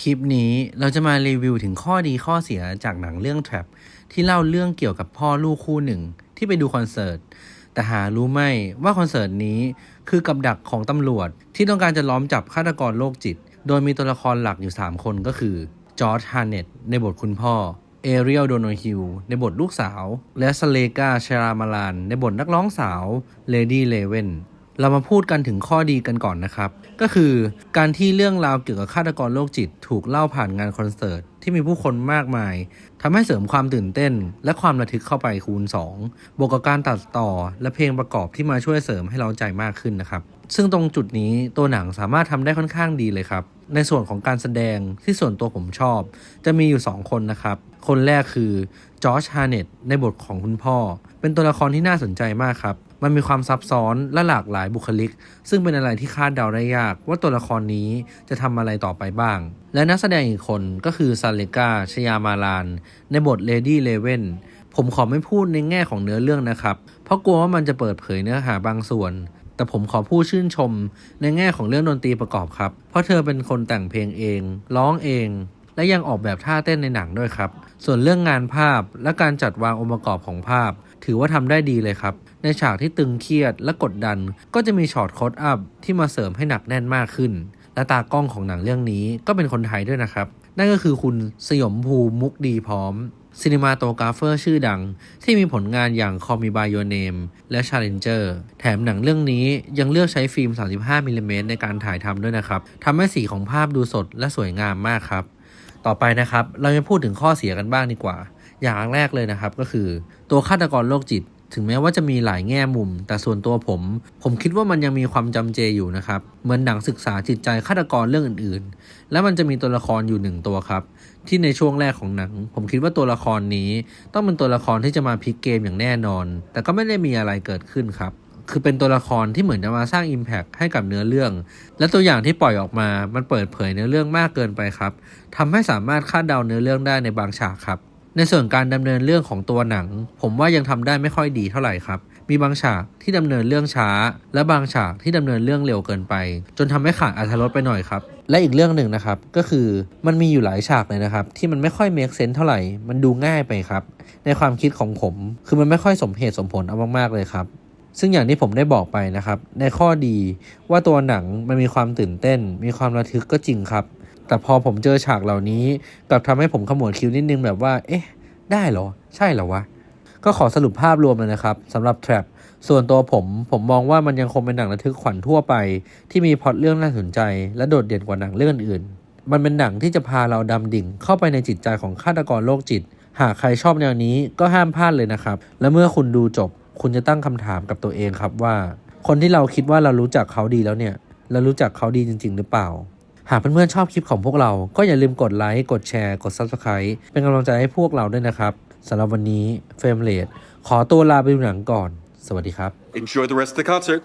คลิปนี้เราจะมารีวิวถึงข้อดีข้อเสียจากหนังเรื่อง Trap ที่เล่าเรื่องเกี่ยวกับพ่อลูกคู่หนึ่ง ที่ไปดูคอนเสิร์ต แต่หารู้ไหมว่าคอนเสิร์ตนี้คือกับดักของตำรวจ ที่ต้องการจะล้อมจับฆาตกรโรคจิต โดยมีตัวละครหลักอยู่ 3 คนก็คือจอร์จฮาร์เนตในบทคุณพ่อ เอเรียลโดโนฮิลในบทลูกสาว และสเลกาเชรามาลานในบทนักร้องสาวเลดี้เลเวน เรามาพูดกันถึงข้อดีกันก่อนนะครับ ก็คือการที่เรื่องราวเกี่ยวกับฆาตกรโรคจิต ถูกเล่าผ่านงานคอนเสิร์ตที่มีผู้คนมากมายทำให้เสริมความตื่นเต้น และความระทึกเข้าไปคูณ 2 บวกกับการตัดต่อและเพลงประกอบที่มาช่วยเสริมให้เราใจมากขึ้นนะครับ ซึ่งตรงจุดนี้ตัวหนังสามารถทำได้ค่อนข้างดีเลยครับ ในส่วนของการแสดงที่ส่วนตัวผมชอบ จะมีอยู่ 2 คนนะครับ คนแรกคือจอร์จฮาร์เนตในบทของคุณพ่อ เป็นตัวละครที่น่าสนใจมากครับ มันมีความซับซ้อนและหลากหลายบุคลิก ซึ่งเป็นอะไรที่คาดเดาได้ยากว่าตัวละครนี้จะทำอะไรต่อไปบ้าง และนักแสดงอีกคนก็คือซาเลกาชยามาลาน ในบทเลดี้เลเว่นผมขอไม่พูดในแง่ของเนื้อเรื่องนะครับ เพราะกลัวว่ามันจะเปิดเผยเนื้อหาบางส่วน แต่ผมขอพูดชื่นชมในแง่ของเรื่องดนตรีประกอบครับ เพราะเธอเป็นคนแต่งเพลงเอง ร้องเองและยังออกแบบท่าเต้นในหนังด้วยครับ ส่วนเรื่องงานภาพและการจัดวางองค์ประกอบของภาพ ถือว่าทำได้ดีเลยครับ ในฉากที่ตึงเครียดและกดดัน ก็จะมีช็อตโคดอัพที่มาเสริมให้หนักแน่นมากขึ้น และตากล้องของหนังเรื่องนี้ก็เป็นคนไทยด้วยนะครับ นั่นก็คือคุณสยมภูมุกดีพร้อมซินิมาโตกราฟเฟอร์ชื่อดัง ที่มีผลงานอย่าง Call Me By Your Name และ Challenger แถมหนังเรื่องนี้ยังเลือกใช้ฟิล์ม 35มิลลิเมตรในการถ่ายทำด้วยนะครับทำให้สีของภาพดูสดและสวยงามมากครับ ต่อไปนะครับ เราจะพูดถึงข้อเสียกันบ้างดีกว่า อย่างแรกเลยนะครับก็คือตัวฆาตกรโรคจิต ถึงแม้ว่าจะมีหลายแง่มุม แต่ส่วนตัวผม ผมคิดว่ามันยังมีความจำเจอยู่นะครับเหมือนหนังศึกษาจิตใจฆาตกรเรื่องอื่นๆ และมันจะมีตัวละครอยู่หนึ่งตัวครับ ที่ในช่วงแรกของหนัง ผมคิดว่าตัวละครนี้ ต้องเป็นตัวละครที่จะมาพลิกเกมอย่างแน่นอน แต่ก็ไม่ได้มีอะไรเกิดขึ้นครับคือเป็นตัวละครที่เหมือนจะมาสร้าง Impact ให้กับเนื้อเรื่อง และตัวอย่างที่ปล่อยออกมา มันเปิดเผยเนื้อเรื่องมากเกินไปครับทำให้สามารถคาดเดาเนื้อเรื่องได้ในบางฉากครับ ในส่วนการดำเนินเรื่องของตัวหนัง ผมว่ายังทำได้ไม่ค่อยดีเท่าไหร่ครับ มีบางฉากที่ดำเนินเรื่องช้า และบางฉากที่ดำเนินเรื่องเร็วเกินไป จนทำให้ขาดอรรถรสไปหน่อยครับ และอีกเรื่องหนึ่งนะครับ ก็คือมันมีอยู่หลายฉากเลยนะครับ ที่มันไม่ค่อยเมคเซน s เท่าไหร่ มันดูง่ายไปครับ ในความคิดของผม คือมันไม่ค่อยสมเหตุสมผลเอามากๆเลยครับซึ่งอย่างที่ผมได้บอกไปนะครับ ในข้อดีว่าตัวหนังมันมีความตื่นเต้น มีความระทึกก็จริงครับ แต่พอผมเจอฉากเหล่านี้กลับทำให้ผมขมวดคิ้วนิดนึงแบบว่า เอ๊ะ ได้เหรอ ใช่เหรอวะ ก็ขอสรุปภาพรวมเลยนะครับสำหรับ Trap ส่วนตัวผมผมมองว่ามันยังคงเป็นหนังระทึกขวัญทั่วไป ที่มีพล็อตเรื่องน่าสนใจ และโดดเด่นกว่าหนังเรื่องอื่น มันเป็นหนังที่จะพาเราดำดิ่ง เข้าไปในจิตใจของฆาตกรโรคจิต หากใครชอบแนวนี้ก็ห้ามพลาดเลยนะครับ และเมื่อคุณดูจบ คุณจะตั้งคำถามกับตัวเองครับว่า คนที่เราคิดว่าเรารู้จักเขาดีแล้วเนี่ย เรารู้จักเขาดีจริง ๆ หรือเปล่า หากเพื่อนๆชอบคลิปของพวกเรา ก็อย่าลืมกดไลค์ กดแชร์ กด Subscribe เป็นกำลังใจให้พวกเราด้วยนะครับสำหรับวันนี้เฟรมเลดขอตัวลาไปดูหนังก่อน สวัสดีครับ Enjoy the rest of the concert.